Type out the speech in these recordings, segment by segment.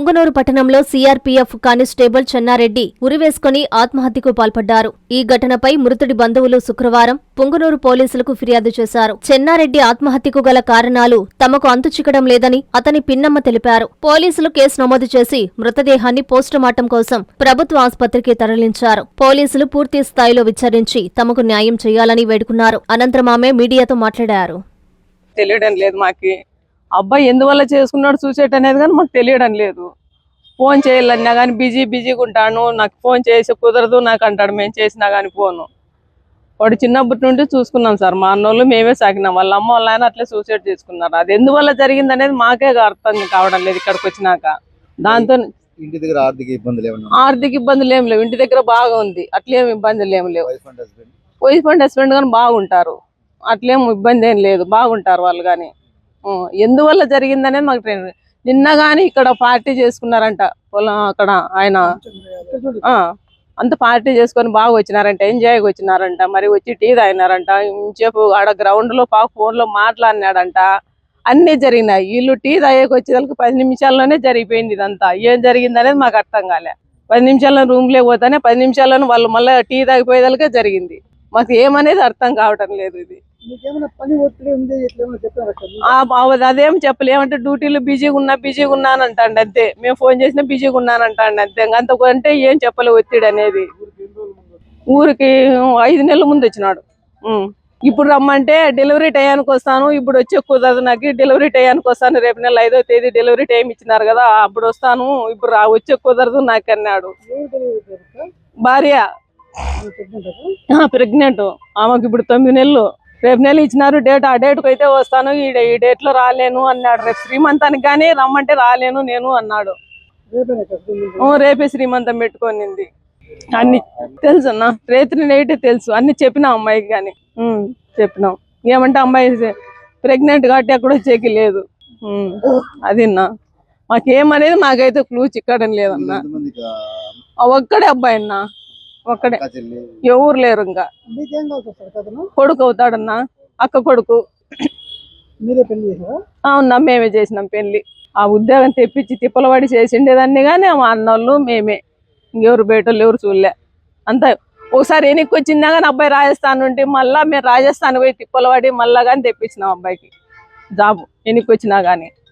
పుంగనూరు పట్టణంలో CRPF constable Chennareddy ఉరివేసుకుని ఆత్మహత్యకు పాల్పడ్డారు. ఈ ఘటనపై మృతుడి బంధువులు శుక్రవారం పుంగనూరు పోలీసులకు ఫిర్యాదు చేశారు. చెన్నారెడ్డి ఆత్మహత్యకు గల కారణాలు తమకు అంతు చిక్కడం లేదని అతని పిన్నమ్మ తెలిపారు. పోలీసులు కేసు నమోదు చేసి మృతదేహాన్ని పోస్టుమార్టం కోసం ప్రభుత్వ ఆసుపత్రికి తరలించారు. పోలీసులు పూర్తి స్థాయిలో విచారించి తమకు న్యాయం చేయాలని వేడుకున్నారు. అనంతరం ఆమె మీడియాతో మాట్లాడారు. తెలియడం లేదు మాకి. అబ్బాయి ఎందువల్ల చేసుకున్నాడు సూసైడ్ అనేది కానీ మాకు తెలియడం లేదు. ఫోన్ చేయాలన్నా కానీ బిజీ బిజీగా ఉంటాను. నాకు ఫోన్ చేసి కుదరదు నాకు అంటాడు మేము చేసినా కానీ ఫోను వాడు చిన్నప్పటి నుండి చూసుకున్నాం సార్. మా అన్నోళ్ళు మేమే సాకినాం వాళ్ళ అమ్మ వాళ్ళ ఆయన అట్లే సూసైడ్ చేసుకున్నారు. అది ఎందువల్ల జరిగింది అనేది మాకే అర్థం కావడం లేదు ఇక్కడికి వచ్చినాక. దాంతో ఇంటి దగ్గర ఆర్థిక ఇబ్బందులు ఏమన్నా ఆర్థిక ఇబ్బందులు ఏం లేవు. ఇంటి దగ్గర బాగా ఉంది అట్లేం ఇబ్బందులు ఏం లేవు. Wife and husband? Wife and husband కానీ బాగుంటారు. అట్లేం ఇబ్బంది ఏం లేదు. బాగుంటారు వాళ్ళు కానీ. ఎందువల్ల జరిగిందనేది మాకు ట్రైన్ నిన్న కానీ ఇక్కడ పార్టీ చేసుకున్నారంట పొలం అక్కడ ఆయన. ఆ, అంత పార్టీ చేసుకొని బాగా వచ్చినారంట ఎంజాయ్గా వచ్చినారంట మరి వచ్చి టీ తాగినారంట ఇంచేపు ఆడ గ్రౌండ్లో పాప ఫోన్లో మాట్లాడినాడంట. అన్ని జరిగినాయి. వీళ్ళు టీ తాగేకి వచ్చేదానికి పది నిమిషాల్లోనే జరిగిపోయింది ఇదంతా. ఏం జరిగిందనేది మాకు అర్థం కాలే. పది నిమిషాల్లో రూమ్లే పోతానే పది నిమిషాల్లోనే వాళ్ళు మళ్ళీ టీ తాగిపోయేదానికే జరిగింది. మాకు ఏమనేది అర్థం కావటం లేదు ఇది. అదేం చెప్పలే. ఏమంటే డ్యూటీలో బిజీగా ఉన్నా బిజీగా ఉన్నాను అంటాండి అంతే. మేము ఫోన్ చేసినా బిజీగా ఉన్నాను అంటాండి అంతే అంత అంటే ఏం చెప్పలే ఒత్తిడి అనేది. ఊరికి ఐదు నెలల ముందు వచ్చినాడు. ఇప్పుడు రమ్మంటే డెలివరీ టయానికి వస్తాను. ఇప్పుడు వచ్చే కుదరదు నాకు. డెలివరీ టయానికి వస్తాను. రేపు నెల ఐదో తేదీ డెలివరీ టైం ఇచ్చినారు కదా. అప్పుడు వస్తాను. ఇప్పుడు వచ్చే కుదరదు నాకు అన్నాడు. భార్య. ప్రెగ్నెంట్ ఆమెకి ఇప్పుడు తొమ్మిది నెలలు. రేపు నెల ఇచ్చినారు డేట్ ఆ డేట్కి అయితే వస్తాను ఈ డే- ఈ డేట్లో రాలేను అన్నాడు. రేపు శ్రీమంతానికి కానీ రమ్మంటే రాలేను నేను అన్నాడు. రేపేనా సార్ "ఓ, రేపే శ్రీమంతం పెట్టుకోనింది. అన్ని తెలుసు అన్న రేత్రి నైట్ తెలుసు అన్ని చెప్పినాం అమ్మాయికి కానీ చెప్పినాం. ఏమంటే అమ్మాయి ప్రెగ్నెంట్ కాబట్టి ఎక్కడ వచ్చేకి లేదు. ఉమ్, అది అన్న. మాకేమనేది మాకైతే క్లూ చిక్కడం లేదన్న. ఒక్కడే అబ్బాయి అన్న. ఒక్కడే. ఎవరు లేరు ఇంకా. కొడుకు అవుతాడన్నా? అక్క కొడుకు. అవునా మేమే చేసినాం పెళ్ళి. ఆ ఉద్యోగం తెప్పించి తిప్పలవాడి చేసిండేదాన్ని కానీ మా అన్నోళ్ళు మేమే. ఇంకెవరు బయటోళ్ళు ఎవరు చూడలే. అంత ఒకసారి వెనక్కి వచ్చిందా కానీ అబ్బాయి రాజస్థాన్ నుండి మళ్ళా మేము రాజస్థాన్ పోయి తిప్పలవాడి మళ్ళా కానీ తెప్పించినాం అబ్బాయికి. జాబ్ వెనక్కి వచ్చినా కానీ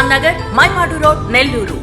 రామ్ నగర్ మైమాడు రోడ్ నెల్లూరు.